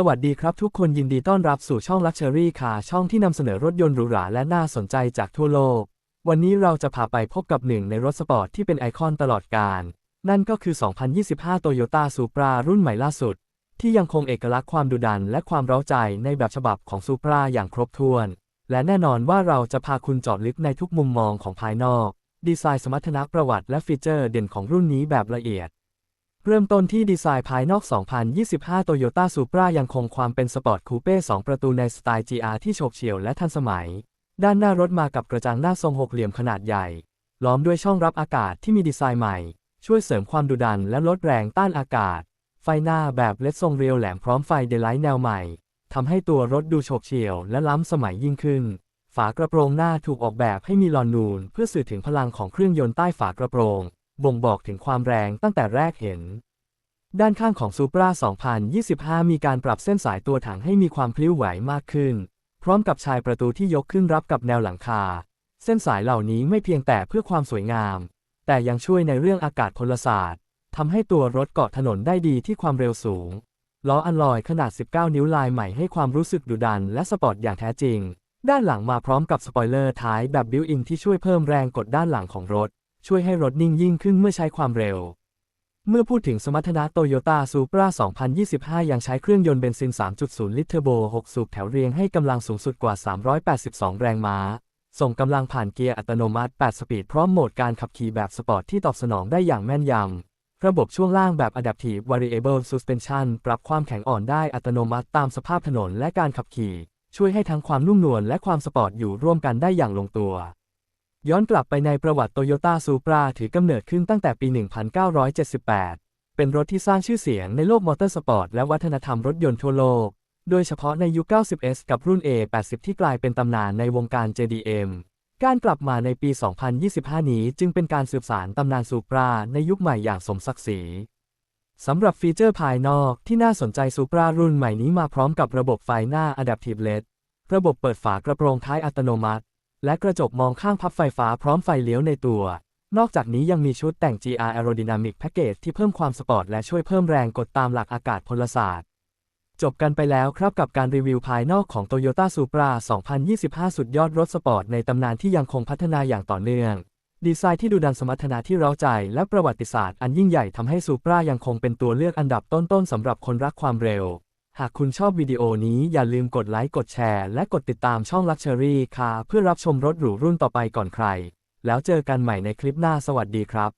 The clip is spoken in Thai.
สวัสดีครับทุกคนยินดีต้อนรับสู่ช่อง Luxury Car ช่องที่นำเสนอรถยนต์หรูหราและน่าสนใจจากทั่วโลก วันนี้เราจะพาไปพบกับหนึ่งในรถสปอร์ตที่เป็นไอคอนตลอดกาลนั่นก็คือ 2025 Toyota Supra รุ่นใหม่ล่าสุด ที่ยังคงเอกลักษณ์ความดุดันและความเร้าใจในแบบฉบับของ Supra อย่างครบถ้วน และแน่นอนว่าเราจะพาคุณเจาะลึกในทุกมุมมองของภายนอก ดีไซน์สมรรถนะประวัติและฟีเจอร์เด่นของรุ่นนี้แบบละเอียด เริ่มต้นที่ดีไซน์ภายนอก 2025 Toyota Supra ยังคงความเป็นสปอร์ตคูเป้ 2 ประตูในสไตล์ GR ที่โฉบเฉี่ยวและทันสมัย ด้านหน้ารถมากับกระจังหน้าทรงหกเหลี่ยมขนาดใหญ่ ล้อมด้วยช่องรับอากาศที่มีดีไซน์ใหม่ ช่วยเสริมความดุดันและลดแรงต้านอากาศ ไฟหน้าแบบเลดทรงเรียวแหลมพร้อมไฟเดลไลท์แนวใหม่ทำให้ตัวรถดูโฉบเฉี่ยวและล้ำสมัยยิ่งขึ้น ฝากระโปรงหน้าถูกออกแบบให้มีลอนนูน เพื่อสื่อถึงพลังของเครื่องยนต์ใต้ฝากระโปรง บ่งบอกถึงความแรงตั้งแต่แรกเห็น ด้านข้างของ Supra 2025 มีการปรับเส้นสายตัวถังให้มีความพลิ้วไหวมากขึ้น พร้อมกับชายประตูที่ยกขึ้นรับกับแนวหลังคา เส้นสายเหล่านี้ไม่เพียงแต่เพื่อความสวยงาม แต่ยังช่วยในเรื่องอากาศพลศาสตร์ทำให้ตัวรถเกาะถนนได้ดีที่ความเร็วสูงล้ออัลลอยขนาด 19 นิ้วลายใหม่ให้ความรู้สึกดุดันและสปอร์ตอย่างแท้จริง ด้านหลังมาพร้อมกับสปอยเลอร์ท้ายแบบบิวอินที่ช่วยเพิ่มแรงกดด้านหลังของรถ ช่วยให้รถนิ่งยิ่งขึ้นเมื่อใช้ความเร็ว เมื่อพูดถึงสมรรถนะโตโยต้าซูปรา2025 ยังใช้เครื่องยนต์เบนซิน 3.0 ลิตรเทอร์โบ 6 สูบแถวเรียงให้กำลังสูงสุดกว่า 382 แรงม้า ส่งกำลังผ่านเกียร์อัตโนมัติ 8 สปีด พร้อมโหมดการขับขี่แบบสปอร์ตที่ตอบสนองได้อย่างแม่นยำ ระบบช่วงล่างแบบ Adaptive Variable Suspension ปรับความแข็งอ่อนได้อัตโนมัติตามสภาพถนนและการขับขี่ ช่วยให้ทั้งความนุ่มนวลและความสปอร์ตอยู่ร่วมกันได้อย่างลงตัว ย้อนกลับไปในประวัติโตโยต้าซูปราถือกำเนิดขึ้นตั้งแต่ปี 1978 เป็นรถที่สร้างชื่อเสียงในโลกมอเตอร์สปอร์ตและวัฒนธรรมรถยนต์ทั่วโลก โดยเฉพาะในยุค 90S กับรุ่น A80 ที่กลายเป็นตำนานในวงการ JDM การกลับมาในปี 2025 นี้จึงเป็นการสืบสานตำนานซูปราในยุคใหม่อย่างสมศักดิ์ศรีสำหรับฟีเจอร์ภายนอกที่น่าสนใจซูปรารุ่นใหม่นี้มาพร้อมกับระบบไฟหน้า Adaptive LED ระบบเปิดฝากระโปรงท้ายอัตโนมัติ และกระจกมองข้างพับไฟฟ้าพร้อมไฟเลี้ยวในตัว นอกจากนี้ยังมีชุดแต่ง GR Aerodynamic Package ที่เพิ่มความสปอร์ตและช่วยเพิ่มแรงกดตามหลักอากาศพลศาสตร์ จบกันไปแล้วครับกับการรีวิวภายนอกของ Toyota Supra 2025 สุดยอดรถสปอร์ตในตำนานที่ยังคงพัฒนาอย่างต่อเนื่อง ดีไซน์ที่ดูดันสมรรถนะที่เร้าใจ และประวัติศาสตร์อันยิ่งใหญ่ทำให้ Supra ยังคงเป็นตัวเลือกอันดับต้นๆสำหรับคนรักความเร็ว หากคุณชอบวิดีโอนี้อย่าลืมกดไลค์กดแชร์และกดติดตามช่อง Luxury Car เพื่อรับชมรถหรูรุ่นต่อไปก่อนใคร แล้วเจอกันใหม่ในคลิปหน้าสวัสดีครับ